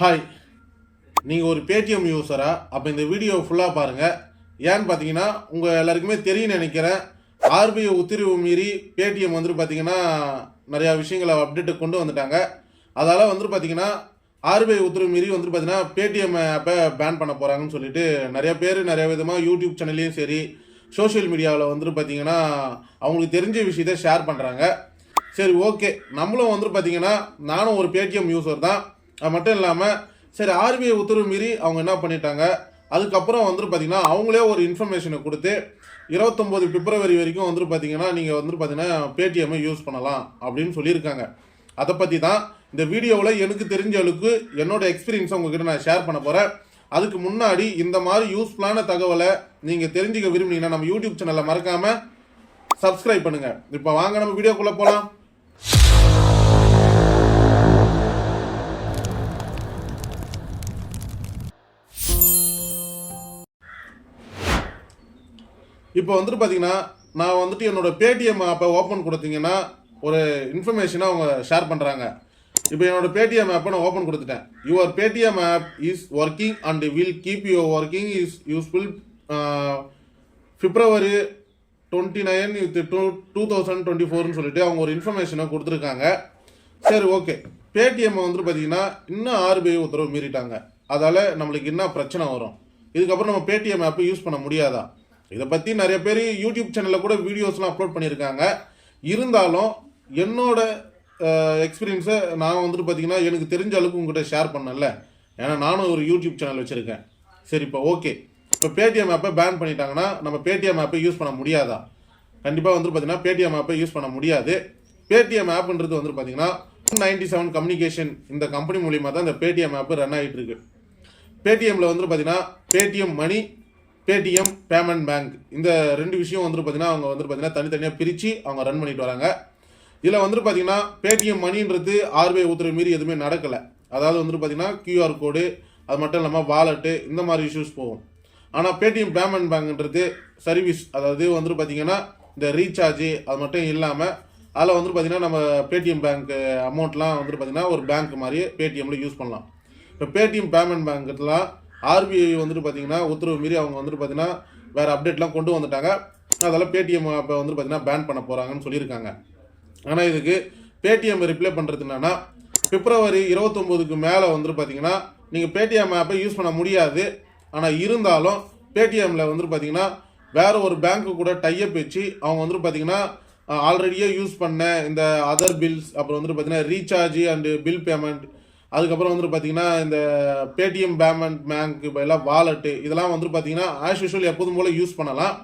Hi நீங்கள் ஒரு Paytm யூஸரா அப்போ இந்த வீடியோ ஃபுல்லாக பாருங்கள் ஏன்னு பார்த்தீங்கன்னா உங்கள் எல்லாருக்குமே தெரியும் நினைக்கிறேன். ஆர்பிஐ உத்தரவு மீறி பேடிஎம் வந்துட்டு பார்த்தீங்கன்னா நிறையா விஷயங்களை அப்டேட்டு கொண்டு வந்துட்டாங்க. அதால் வந்துட்டு பார்த்தீங்கன்னா ஆர்பிஐ உத்தரவு மீறி வந்துட்டு பார்த்தீங்கன்னா பேடிஎம் ஆப்பை பேன் பண்ண போகிறாங்கன்னு சொல்லிட்டு நிறைய பேர் நிறைய விதமாக யூடியூப் சேனல்லையும் சரி சோஷியல் மீடியாவில் வந்துட்டு பார்த்தீங்கன்னா அவங்களுக்கு தெரிஞ்ச விஷயத்தை ஷேர் பண்ணுறாங்க சரி ஓகே நம்மளும் வந்துட்டு பார்த்தீங்கன்னா நானும் ஒரு பேடிஎம் யூஸர் தான். அது மட்டும் இல்லாமல் சரி ஆர்பிஐ உத்தரவு மீறி அவங்க என்ன பண்ணிட்டாங்க? அதுக்கப்புறம் வந்துட்டு பார்த்தீங்கன்னா அவங்களே ஒரு இன்ஃபர்மேஷனை கொடுத்து இருபத்தொம்போது பிப்ரவரி வரைக்கும் வந்துட்டு பார்த்தீங்கன்னா நீங்கள் வந்துட்டு பார்த்தீங்கன்னா பேடிஎம்மை யூஸ் பண்ணலாம் அப்படின்னு சொல்லியிருக்காங்க. அதை பற்றி தான் இந்த வீடியோவில் எனக்கு தெரிஞ்ச அளவுக்கு என்னோட எக்ஸ்பீரியன்ஸை உங்ககிட்ட நான் ஷேர் பண்ண போகிறேன் அதுக்கு முன்னாடி இந்த மாதிரி யூஸ்ஃபுல்லான தகவலை நீங்கள் தெரிஞ்சுக்க விரும்புனீங்கன்னா நம்ம யூடியூப் சேனலை மறக்காமல் சப்ஸ்கிரைப் பண்ணுங்கள் இப்போ வாங்க நம்ம வீடியோக்குள்ளே போகலாம் இப்போ வந்துட்டு பார்த்தீங்கன்னா நான் வந்துட்டு என்னோட பேடிஎம் ஆப்பை ஓப்பன் கொடுத்தீங்கன்னா ஒரு இன்ஃபர்மேஷனை அவங்க ஷேர் பண்ணுறாங்க இப்போ என்னோடய பேடிஎம் ஆப்பை நான் ஓப்பன் கொடுத்துட்டேன். Your Paytm app is working and will keep your working is useful February twenty nine two two thousand twenty ஃபோர்னு சொல்லிட்டு அவங்க ஒரு இன்ஃபர்மேஷனை கொடுத்துருக்காங்க. சரி ஓகே பேடிஎம் வந்துட்டு பார்த்தீங்கன்னா இன்னும் ஆர்பிஐ உத்தரவு மீறிட்டாங்க. அதால் நம்மளுக்கு என்ன பிரச்சனை வரும்? இதுக்கப்புறம் நம்ம பேடிஎம் ஆப்பை யூஸ் பண்ண முடியாதா? இதை பற்றி நிறைய பேர் யூடியூப் சேனலில் கூட வீடியோஸ்லாம் அப்லோட் பண்ணியிருக்காங்க. இருந்தாலும் என்னோட எக்ஸ்பீரியன்ஸை நான் வந்துட்டு பார்த்தீங்கன்னா எனக்கு தெரிஞ்ச அளவுக்கு உங்ககிட்ட ஷேர் பண்ணல. ஏன்னா நானும் ஒரு யூடியூப் சேனல் வச்சுருக்கேன். சரி இப்போ ஓகே இப்போ பேடிஎம் ஆப்பை பேன் பண்ணிட்டாங்கன்னா நம்ம பேடிஎம் ஆப்பை யூஸ் பண்ண முடியாதா? கண்டிப்பாக வந்துட்டு பார்த்தீங்கன்னா பேடிஎம் ஆப்பை யூஸ் பண்ண முடியாது. பேடிஎம் ஆப்புன்றது வந்துட்டு பார்த்தீங்கன்னா நைன்டி செவன் கம்யூனிகேஷன் இந்த கம்பெனி மூலியமாக தான் இந்த பேடிஎம் ஆப்பு ரன் ஆகிட்டு இருக்கு. பேடிஎம்மில் வந்துட்டு பார்த்தீங்கன்னா Paytm money Paytm payment bank இந்த ரெண்டு விஷயம் வந்துட்டு பார்த்தீங்கன்னா அவங்க வந்துட்டு பார்த்தீங்கன்னா தனித்தனியாக பிரித்து அவங்க ரன் பண்ணிட்டு வராங்க. இதில் வந்துட்டு பார்த்தீங்கன்னா பேடிஎம் மணின்றது ஆர்பிஐ உத்தரவு மீறி எதுவுமே நடக்கலை. அதாவது வந்துட்டு பார்த்தீங்கன்னா கியூஆர் கோடு அது மட்டும் இல்லாமல் வாலெட்டு இந்த மாதிரி இஷ்யூஸ் போகும். ஆனால் பேடிஎம் பேமெண்ட் பேங்க்ன்றது சர்வீஸ் அதாவது வந்துட்டு பார்த்தீங்கன்னா இந்த ரீசார்ஜு அது மட்டும் இல்லாமல் அதில் வந்துட்டு பார்த்தீங்கன்னா நம்ம பேடிஎம் பேங்க் அமௌண்ட்லாம் வந்துட்டு பார்த்தீங்கன்னா ஒரு பேங்க் மாதிரி பேடிஎம்ல யூஸ் பண்ணலாம். இப்போ பேடிஎம் பேமெண்ட் பேங்க்லாம் ஆர்பிஐ வந்துட்டு பார்த்தீங்கன்னா உத்தரவு மீறி அவங்க வந்துட்டு பார்த்தீங்கன்னா வேறு அப்டேட்லாம் கொண்டு வந்துட்டாங்க. அதெல்லாம் பேடிஎம் இப்போ வந்துட்டு பார்த்தீங்கன்னா பேன் பண்ண போகிறாங்கன்னு சொல்லியிருக்காங்க. ஆனால் இதுக்கு பேடிஎம் ரிப்ளை பண்ணுறது என்னன்னா பிப்ரவரி இருபத்தொம்போதுக்கு மேலே வந்துட்டு பார்த்தீங்கன்னா நீங்கள் பேடிஎம் ஆப்பை யூஸ் பண்ண முடியாது. ஆனால் இருந்தாலும் பேடிஎம்மில் வந்துட்டு பார்த்தீங்கன்னா வேறு ஒரு பேங்க்கு கூட டையப் வச்சு அவங்க வந்துட்டு பார்த்தீங்கன்னா ஆல்ரெடியே யூஸ் பண்ண இந்த அதர் பில்ஸ் அப்புறம் வந்துட்டு பார்த்தீங்கன்னா ரீசார்ஜ் அண்டு பில் பேமெண்ட் அதுக்கப்புறம் வந்துட்டு பார்த்தீங்கன்னா இந்த பேடிஎம் பேமெண்ட் பேங்க் எல்லாம் வாலெட்டு இதெல்லாம் வந்துட்டு பார்த்தீங்கன்னா ஆஸ் யூஷுவல் எப்போதும் போல் யூஸ் பண்ணலாம்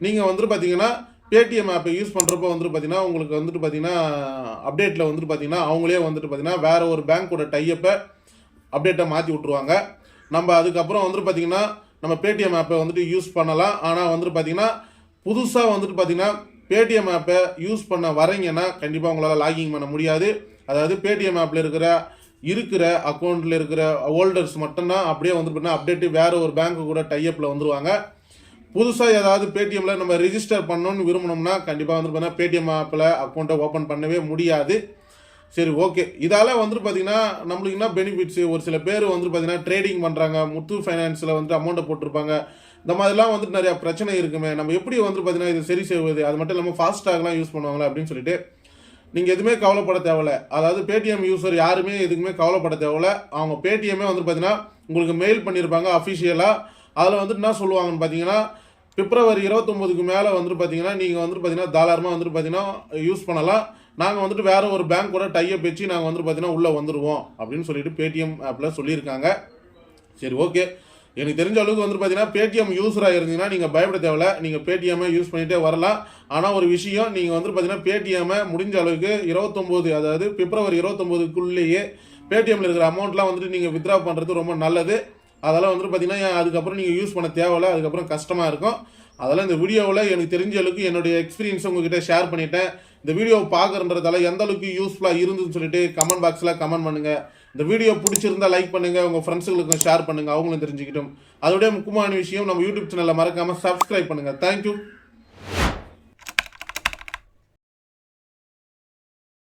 நீங்கள் வந்துட்டு பார்த்தீங்கன்னா பேடிஎம் ஆப்பை யூஸ் பண்ணுறப்போ வந்துட்டு பார்த்தீங்கன்னா உங்களுக்கு வந்துட்டு பார்த்தீங்கன்னா அப்டேட்டில் வந்துட்டு பார்த்தீங்கன்னா அவங்களே வந்துட்டு பார்த்தீங்கன்னா வேறு ஒரு பேங்க்கோட டையப்பை அப்டேட்டை மாற்றி விட்ருவாங்க நம்ம அதுக்கப்புறம் வந்துட்டு பார்த்தீங்கன்னா நம்ம பேடிஎம் ஆப்பை வந்துட்டு யூஸ் பண்ணலாம் ஆனால் வந்துட்டு பார்த்தீங்கன்னா புதுசாக வந்துட்டு பார்த்தீங்கன்னா பேடிஎம் ஆப்பை யூஸ் பண்ண வரீங்கன்னா கண்டிப்பாக உங்களால் லாகிங் பண்ண முடியாது அதாவது பேடிஎம் ஆப்பில் இருக்கிற இருக்கிற அக்கௌண்ட்டில் இருக்கிற ஹோல்டர்ஸ் மட்டும்தான் அப்படியே வந்து பார்த்தீங்கன்னா அப்டேட்டு வேறு ஒரு பேங்க்கு கூட டைப்பில் வந்துருவாங்க. புதுசாக ஏதாவது பேடிஎம்மில் நம்ம ரிஜிஸ்டர் பண்ணணும்னு விரும்பணும்னா கண்டிப்பாக வந்து பார்த்தீங்கன்னா பேடிஎம் ஆப்பில் அக்கௌண்ட்டை ஓப்பன் பண்ணவே முடியாது. சரி ஓகே இதால் வந்துட்டு பார்த்தீங்கன்னா நம்மளுக்கு என்ன பெனிஃபிட்ஸு ஒரு சில பேர் வந்துட்டு பார்த்தீங்கன்னா ட்ரேடிங் பண்ணுறாங்க முத்து ஃபைனான்ஸில் வந்துட்டு அமௌண்ட்டை போட்டிருப்பாங்க. இந்த மாதிரிலாம் வந்துட்டு நிறையா பிரச்சனை இருக்குமே. நம்ம எப்படி வந்துட்டு பார்த்தீங்கன்னா இது சரி செய்வது? அது மட்டும் இல்லாமல் ஃபாஸ்டாகலாம் யூஸ் பண்ணுவாங்களா அப்படின்னு சொல்லிட்டு நீங்கள் எதுவுமே கவலைப்பட தேவையில்ல. அதாவது பேடிஎம் யூஸர் யாருமே எதுக்குமே கவலைப்பட தேவையில்ல. அவங்க பேடிஎம்மே வந்துட்டு பார்த்தீங்கன்னா உங்களுக்கு மெயில் பண்ணியிருப்பாங்க அஃபிஷியலாக அதில் வந்துட்டு என்ன சொல்லுவாங்கன்னு பார்த்தீங்கன்னா பிப்ரவரி இருபத்தொம்போதுக்கு மேலே வந்துட்டு பார்த்தீங்கன்னா நீங்கள் வந்துட்டு பார்த்தீங்கன்னா தாராளமாக வந்துட்டு பார்த்தீங்கன்னா யூஸ் பண்ணலாம். நாங்கள் வந்துட்டு வேறு ஒரு பேங்க் கூட டைப் வச்சு நாங்கள் வந்துட்டு பார்த்தீங்கன்னா உள்ளே வந்துடுவோம் அப்படின்னு சொல்லிட்டு பேடிஎம் ஆப்பில் சொல்லியிருக்காங்க. சரி ஓகே எனக்கு தெரிஞ்ச அளவுக்கு வந்து பார்த்தீங்கன்னா பேடிஎம் யூஸராக இருந்தீங்கன்னா நீங்கள் பயப்பட தேவையில்ல. நீங்கள் பேடிஎம்மை யூஸ் பண்ணிகிட்டே வரலாம். ஆனால் ஒரு விஷயம் நீங்கள் வந்து பார்த்தீங்கன்னா பேடிஎம்மை முடிஞ்ச அளவுக்கு இருபத்தொம்போது அதாவது பிப்ரவரி இருபத்தொம்போதுக்குள்ளேயே பேடிஎம்மில் இருக்கிற அமௌண்ட்லாம் வந்துட்டு நீங்கள் வித்ரா பண்ணுறது ரொம்ப நல்லது. அதெல்லாம் வந்துட்டு பார்த்தீங்கன்னா அதுக்கப்புறம் நீங்கள் யூஸ் பண்ண தேவையில்ல அதுக்கப்புறம் கஷ்டமாக இருக்கும். அதெல்லாம் இந்த வீடியோவில் எனக்கு தெரிஞ்ச அளவுக்கு என்னுடைய எக்ஸ்பீரியன்ஸ் உங்ககிட்ட ஷேர் பண்ணிட்டேன். இந்த வீடியோ பார்க்குறன்றதால எந்த அளவுக்கு யூஸ்ஃபுல்லாக இருந்துன்னு சொல்லிட்டு கமெண்ட் பாக்ஸில் கமெண்ட் பண்ணுங்கள் இந்த வீடியோ பிடிச்சிருந்தா லைக் பண்ணுங்கள் உங்கள் ஃப்ரெண்ட்ஸுகளுக்கும் ஷேர் பண்ணுங்கள் அவங்களும் தெரிஞ்சுக்கிட்டும். அதோடய முக்கியமான விஷயம் நம்ம யூடியூப் சேனலில் மறக்காமல் சப்ஸ்கிரைப் பண்ணுங்கள் தேங்க்யூ